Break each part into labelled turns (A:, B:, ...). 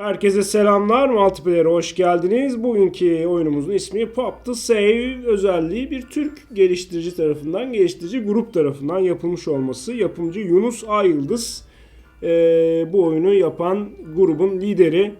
A: Herkese selamlar. Multiplayer'e hoş geldiniz. Bugünkü oyunumuzun ismi Pop to Save özelliği bir Türk geliştirici tarafından, geliştirici grup tarafından yapılmış olması. Yapımcı Yunus Ayıldız. Ee, bu oyunu yapan grubun lideri.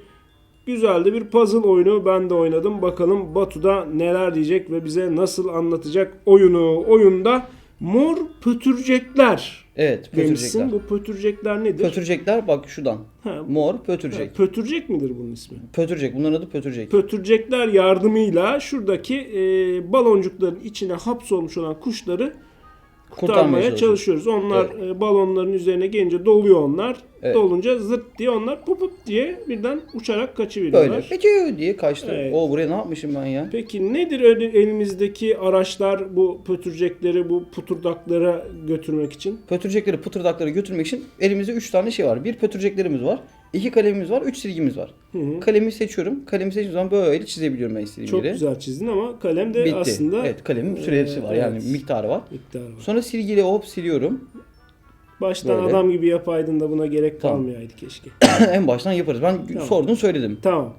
A: Güzel de bir puzzle oyunu. Ben de oynadım. Bakalım Batu'da neler diyecek ve bize nasıl anlatacak oyunu. Oyunda mor pötürcekler
B: Evet,
A: demişsin.
B: pötürecekler.
A: Bu pötürcekler nedir?
B: Pötürecekler bak şuradan.
A: Ha,
B: Mor pötürecek.
A: Pötürcek midir bunun ismi?
B: Pötürecek. Bunların adı pötürecek.
A: Pötürcekler yardımıyla şuradaki e, baloncukların içine hapsolmuş olan kuşları kurtarmaya
B: çalışıyoruz.
A: Onlar e, balonların üzerine gelince doluyor onlar.
B: Evet.
A: Dolunca zırt diye onlar pupup diye birden uçarak
B: Böyle
A: kaçıveriyorlar.
B: peki diye kaçtı.
A: Evet.
B: O buraya ne yapmışım ben ya?
A: Peki nedir öyle elimizdeki araçlar bu pötürcekleri, bu puturdaklara götürmek için?
B: Pötürecekleri, pıtırdakları götürmek için elimizde 3 tane şey var. Bir pötüreceklerimiz var. İki kalemimiz var. 3 silgimiz var.
A: Hı hı.
B: Kalemi seçiyorum. Kalemi seçtiğim zaman böyle çizebiliyorum ben istediğim
A: Çok
B: yere.
A: güzel çizdin ama kalem de
B: Bitti.
A: aslında
B: evet kalemin süresi var. Yani
A: evet.
B: miktarı var.
A: miktarı var.
B: Sonra silgiyle hop siliyorum.
A: Baştan
B: Böyle.
A: adam gibi yapaydın da buna gerek
B: Tamam.
A: kalmayaydı keşke.
B: en baştan yaparız. Ben
A: Tamam.
B: sordun söyledim.
A: Tamam.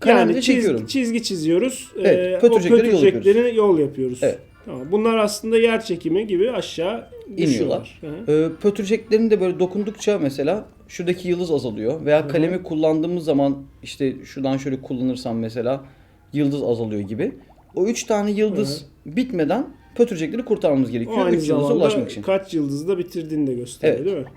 B: Kalemle
A: yani çiz-
B: çekiyorum.
A: çizgi çiziyoruz.
B: Evet,
A: Ee, o
B: yol
A: pötürcekleri yol yapıyoruz.
B: Evet.
A: Tamam. Bunlar aslında yer çekimi gibi aşağı.
B: İniyorlar.
A: Hı.
B: Ee, pötüreceklerin de böyle dokundukça mesela şuradaki yıldız azalıyor. Veya
A: hı.
B: kalemi kullandığımız zaman işte şuradan şöyle kullanırsam mesela yıldız azalıyor gibi. O üç tane yıldız bitmeden pötürecekleri kurtarmamız
A: O
B: gerekiyor.
A: aynı
B: Üç yıldıza
A: zamanda
B: ulaşmak için.
A: kaç yıldızda bitirdiğini de gösteriyor
B: Evet.
A: değil mi?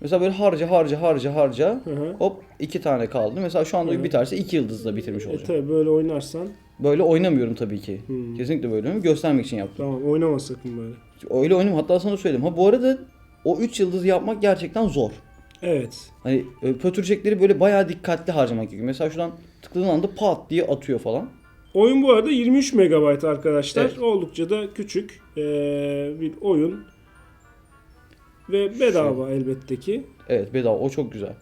B: Mesela böyle harca harca harca harca
A: Hı hı.
B: hop iki tane kaldı. Mesela şu anda
A: Hı.
B: biterse iki yıldızla bitirmiş
A: E
B: olacağım.
A: tabi böyle oynarsan
B: Böyle oynamıyorum tabii ki.
A: Hmm.
B: Kesinlikle böyle oynamıyorum. Göstermek için yaptım.
A: tamam oynama sakın böyle.
B: Öyle oynamıyorum. Hatta sana söyledim. Ha bu arada o üç yıldızı yapmak gerçekten zor.
A: Evet.
B: Hani e, pötürecekleri böyle bayağı dikkatli harcamak gerekiyor. Mesela şuradan tıkladığın anda pat diye atıyor falan.
A: Oyun bu arada 23 MB arkadaşlar.
B: Evet.
A: Oldukça da küçük ee, bir oyun. Ve bedava elbette ki.
B: Evet bedava o çok güzel.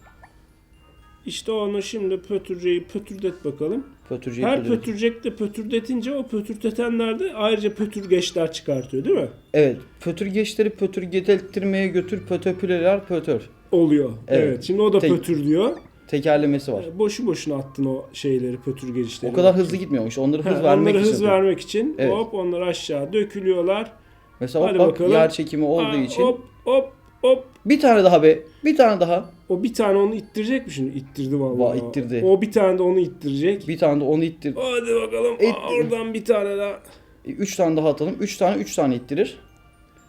A: İşte onu şimdi pötürceyi pötürdet bakalım.
B: Pötürceği
A: Her
B: pötürecek.
A: pötürcekte pötürdetince o pötürtetenler de ayrıca pötürgeçler çıkartıyor değil mi?
B: Evet pötürgeçleri pötürgetelttirmeye götür pötöpüleler pötör.
A: Oluyor. Evet.
B: Evet.
A: Şimdi o da
B: Tek-
A: pötür diyor.
B: Tekerlemesi var.
A: E, Boşu boşuna attın o şeyleri pötürgeçleri.
B: O kadar hızlı gitmiyormuş. Onları
A: Ha,
B: hız vermek
A: onları
B: için.
A: hız vermek için
B: Evet.
A: hop onlar aşağı dökülüyorlar.
B: Mesela
A: Hadi
B: bak
A: bakalım.
B: yer çekimi olduğu
A: Aa,
B: için.
A: Hop hop hop.
B: Bir tane daha be. Bir tane daha.
A: O bir tane onu ittirecek mi şimdi? İttirdi vallahi.
B: Va, ittirdi.
A: O bir tane de onu ittirecek.
B: Bir tane de onu ittir.
A: Hadi bakalım. Aa, oradan bir tane daha.
B: E, Üç tane daha atalım. Üç tane üç tane ittirir.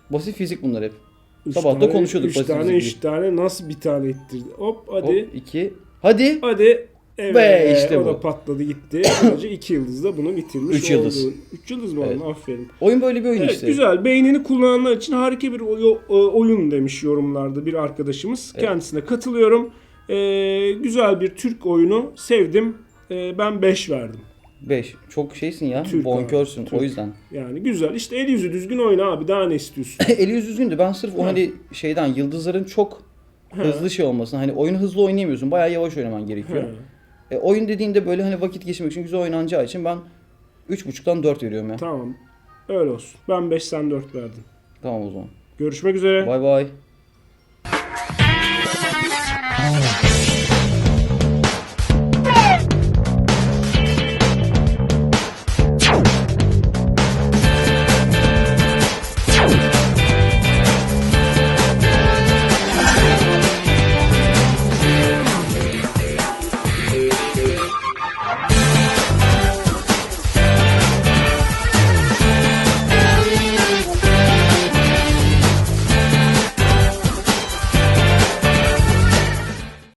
B: Basit fizik bunlar hep.
A: Üç
B: Sabah da
A: tane,
B: konuşuyorduk
A: Üç
B: basit
A: tane,
B: fizik
A: üç tane nasıl bir tane ittirdi? Hop hadi.
B: Hop iki. Hadi.
A: Hadi. Evet.
B: Be, işte
A: o
B: bu.
A: da patladı gitti. Böylece iki yıldızda bunu bitirmiş
B: Üç yıldız.
A: oldu. Üç yıldız mı
B: Evet.
A: Aferin.
B: Oyun böyle bir oyun
A: Evet
B: işte.
A: güzel. Beynini kullananlar için harika bir oyun demiş yorumlarda bir arkadaşımız.
B: Evet.
A: Kendisine katılıyorum. Ee, güzel bir Türk oyunu. Sevdim. Ee, ben 5 verdim.
B: 5. Çok şeysin ya.
A: Türk
B: bonkörsün
A: abi, Türk.
B: o yüzden.
A: Yani güzel. İşte el yüzü düzgün oyna abi. Daha ne istiyorsun?
B: Eli yüz düzgündü. Ben sırf o
A: Ha.
B: hani şeyden yıldızların çok hızlı şey olmasın. Hani oyunu hızlı oynayamıyorsun. Bayağı yavaş oynaman gerekiyor. E, oyun dediğinde böyle hani vakit geçirmek için güzel oynanacağı için ben 3.5'tan 4 veriyorum ya.
A: Tamam. Öyle olsun. Ben 5 sen 4 verdin.
B: Tamam o zaman.
A: Görüşmek üzere.
B: Bay bay.